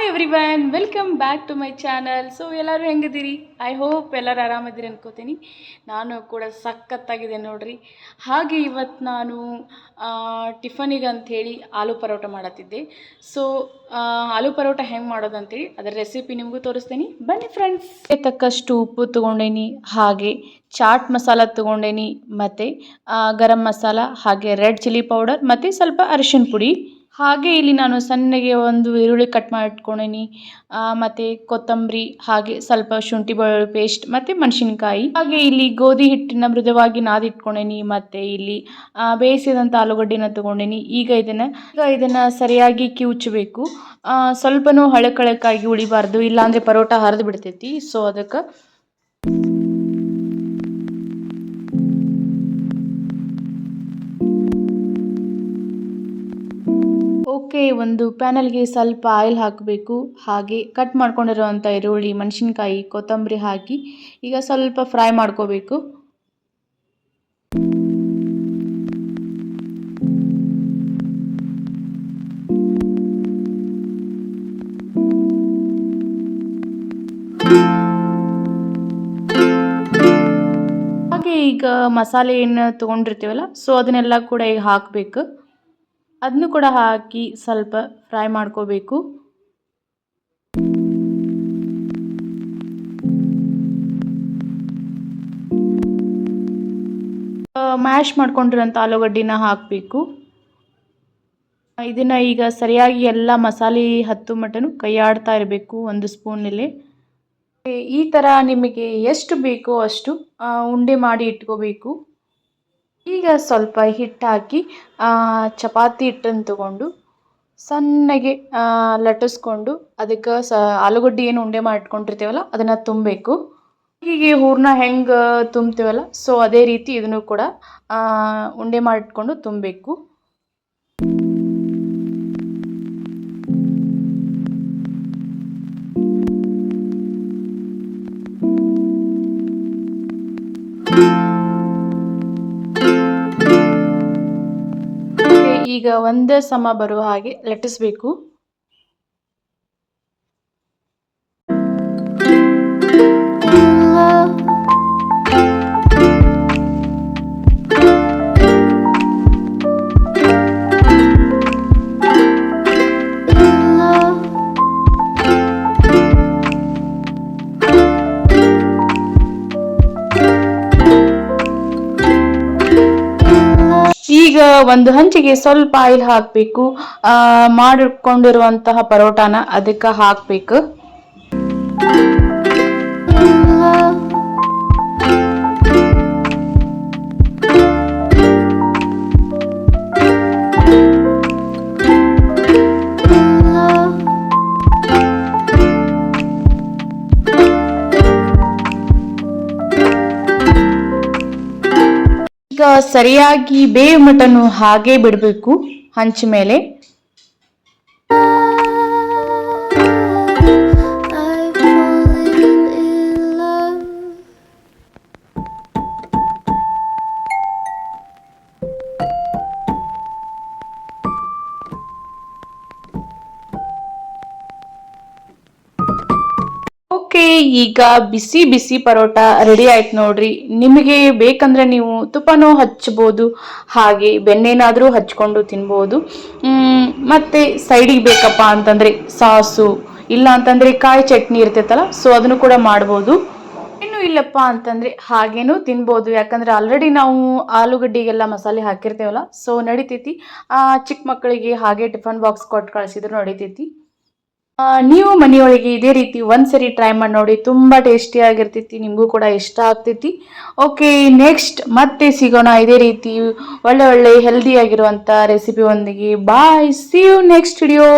Hi everyone welcome back to my channel so ಎಲ್ಲರೂ ಹೆಂಗಿದ್ದೀರಿ? I hope ಎಲ್ಲರೂ ಆರಾಮಿದ್ದೀರಿ ಅನ್ಕೋತೀನಿ. ನಾನು ಕೂಡ ಸಖತ್ತಾಗಿದೆ ನೋಡ್ರಿ. ಹಾಗೆ ಇವತ್ತು ನಾನು ಟಿಫನಿಗೆ ಅಂಥೇಳಿ ಆಲೂ ಪರೋಟ ಮಾಡತ್ತಿದ್ದೆ. ಸೊ ಆಲೂ ಪರೋಟ ಹೆಂಗೆ ಮಾಡೋದು ಅಂತೇಳಿ ಅದರ ರೆಸಿಪಿ ನಿಮಗೂ ತೋರಿಸ್ತೀನಿ. ಬನ್ನಿ ಫ್ರೆಂಡ್ಸ್ ತಕ್ಕಷ್ಟು ಉಪ್ಪು ತೊಗೊಂಡೇನಿ, ಹಾಗೆ ಚಾಟ್ ಮಸಾಲ ತೊಗೊಂಡೇನಿ, ಮತ್ತು ಗರಂ ಮಸಾಲ, ಹಾಗೆ ರೆಡ್ ಚಿಲ್ಲಿ ಪೌಡರ್ ಮತ್ತು ಸ್ವಲ್ಪ ಅರಿಶಿನ ಪುಡಿ. ಹಾಗೆ ಇಲ್ಲಿ ನಾನು ಸಣ್ಣಗೆ ಒಂದು ಈರುಳ್ಳಿ ಕಟ್ ಮಾಡಿ ಇಟ್ಕೊಂಡೀನಿ ಮತ್ತು ಕೊತ್ತಂಬರಿ, ಹಾಗೆ ಸ್ವಲ್ಪ ಶುಂಠಿ ಬೆಳ್ಳುಳ್ಳಿ ಪೇಸ್ಟ್ ಮತ್ತು ಮೆಣಸಿನ್ಕಾಯಿ. ಹಾಗೆ ಇಲ್ಲಿ ಗೋಧಿ ಹಿಟ್ಟಿನ ಮೃದುವಾಗಿ ನಾದಿಟ್ಕೊಂಡೀನಿ ಮತ್ತು ಇಲ್ಲಿ ಬೇಯಿಸಿದಂಥ ಆಲೂಗಡ್ಡೆನ ತೊಗೊಂಡೀನಿ. ಈಗ ಇದನ್ನು ಈಗ ಇದನ್ನು ಸರಿಯಾಗಿ ಕಿವುಚಬೇಕು. ಸ್ವಲ್ಪನೂ ಹಳಕಳಕಾಗಿ ಉಳಿಬಾರ್ದು, ಇಲ್ಲಾಂದರೆ ಪರೋಟ ಹರಿದು ಬಿಡ್ತೈತಿ. ಸೊ ಅದಕ್ಕೆ ಓಕೆ ಒಂದು ಪ್ಯಾನಲ್ಗೆ ಸ್ವಲ್ಪ ಆಯಿಲ್ ಹಾಕಬೇಕು. ಹಾಗೆ ಕಟ್ ಮಾಡ್ಕೊಂಡಿರುವಂಥ ಈರುಳ್ಳಿ, ಮೆಣಸಿನ್ಕಾಯಿ, ಕೊತ್ತಂಬರಿ ಹಾಕಿ ಈಗ ಸ್ವಲ್ಪ ಫ್ರೈ ಮಾಡ್ಕೋಬೇಕು. ಹಾಗೆ ಈಗ ಮಸಾಲೆ ಏನು ತೊಗೊಂಡಿರ್ತೀವಲ್ಲ, ಸೊ ಅದನ್ನೆಲ್ಲ ಕೂಡ ಈಗ ಹಾಕಬೇಕು. ಅದನ್ನು ಕೂಡ ಹಾಕಿ ಸ್ವಲ್ಪ ಫ್ರೈ ಮಾಡ್ಕೋಬೇಕು. ಮ್ಯಾಶ್ ಮಾಡ್ಕೊಂಡಿರೋಂಥ ಆಲೂಗಡ್ಡಿನ ಹಾಕಬೇಕು. ಇದನ್ನು ಈಗ ಸರಿಯಾಗಿ ಎಲ್ಲ ಮಸಾಲೆ ಹತ್ತು ಮಟನು ಕೈಯಾಡ್ತಾ ಇರಬೇಕು ಒಂದು ಸ್ಪೂನಲ್ಲಿ. ಈ ಥರ ನಿಮಗೆ ಎಷ್ಟು ಬೇಕೋ ಅಷ್ಟು ಉಂಡೆ ಮಾಡಿ ಇಟ್ಕೋಬೇಕು. ಈಗ ಸ್ವಲ್ಪ ಹಿಟ್ಟು ಹಾಕಿ ಚಪಾತಿ ಹಿಟ್ಟನ್ನು ತಗೊಂಡು ಸಣ್ಣಗೆ ಲಟ್ಟಿಸ್ಕೊಂಡು ಅದಕ್ಕೆ ಸ, ಆಲೂಗಡ್ಡೆ ಏನು ಉಂಡೆ ಮಾಡಿ ಇಟ್ಕೊಂಡಿರ್ತೀವಲ್ಲ ಅದನ್ನು ತುಂಬಬೇಕು. ಹೀಗೆ ಹೂರಣ ಹೆಂಗೆ ತುಂಬ್ತೀವಲ್ಲ ಸೊ ಅದೇ ರೀತಿ ಇದನ್ನು ಕೂಡ ಉಂಡೆ ಮಾಡಿಕೊಂಡು ತುಂಬಬೇಕು. ಈಗ ಒಂದೇ ಸಮ ಬರುವ ಹಾಗೆ ಲಟ್ಟಿಸ್ಬೇಕು ಈಗ ಒಂದು ಹಂಚಿಗೆ ಸ್ವಲ್ಪ ಆಯಿಲ್ ಹಾಕಬೇಕು. ಮಾಡಿಕೊಂಡಿರುವಂತಹ ಪರೋಟಾನ ಅದಕ್ಕೆ ಹಾಕಬೇಕು. ಸರಿಯಾಗಿ ಬೇವು ಮಟನು ಹಾಗೆ ಬಿಡಬೇಕು. ಹಂಚ ಮೇಲೆ. ಈಗ ಬಿಸಿ ಬಿಸಿ ಪರೋಟ ರೆಡಿ ಆಯ್ತು ನೋಡ್ರಿ. ನಿಮಗೆ ಬೇಕಂದ್ರೆ ನೀವು ತುಪ್ಪನೂ ಹಚ್ಬೋದು ಹಾಗೆ ಬೆಣ್ಣೆನಾದರೂ ಹಚ್ಕೊಂಡು ತಿನ್ಬೋದು. ಮತ್ತೆ ಸೈಡಿಗೆ ಬೇಕಪ್ಪ ಅಂತಂದ್ರೆ ಸಾಸು ಇಲ್ಲ ಅಂತಂದ್ರೆ ಕಾಯಿ ಚಟ್ನಿ ಇರ್ತೈತಲ್ಲ ಸೊ ಅದನ್ನು ಕೂಡ ಮಾಡ್ಬೋದು. ಇನ್ನು ಇಲ್ಲಪ್ಪ ಅಂತಂದ್ರೆ ಹಾಗೇನೂ ತಿನ್ಬೋದು. ಯಾಕಂದ್ರೆ ಆಲ್ರೆಡಿ ನಾವು ಆಲೂಗಡ್ಡಿಗೆಲ್ಲ ಮಸಾಲೆ ಹಾಕಿರ್ತೇವಲ್ಲ ಸೊ ನಡಿತೈತಿ. ಆ, ಚಿಕ್ಕ ಮಕ್ಕಳಿಗೆ ಹಾಗೆ ಟಿಫನ್ ಬಾಕ್ಸ್ ಕೊಟ್ಟು ಕಳಿಸಿದ್ರು ನಡಿತೈತಿ. ನೀವು ಮನೆಯೊಳಗೆ ಇದೇ ರೀತಿ ಒಂದ್ಸರಿ ಟ್ರೈ ಮಾಡಿ ನೋಡಿ, ತುಂಬ ಟೇಸ್ಟಿಯಾಗಿರ್ತೈತಿ ನಿಮಗೂ ಕೂಡ ಇಷ್ಟ ಆಗ್ತೈತಿ. ಓಕೆ ನೆಕ್ಸ್ಟ್ ಮತ್ತೆ ಸಿಗೋಣ ಇದೇ ರೀತಿ ಒಳ್ಳೆ ಒಳ್ಳೆ ಹೆಲ್ದಿ ಆಗಿರುವಂಥ ರೆಸಿಪಿ ಒಂದಿಗೆ. Bye see you next video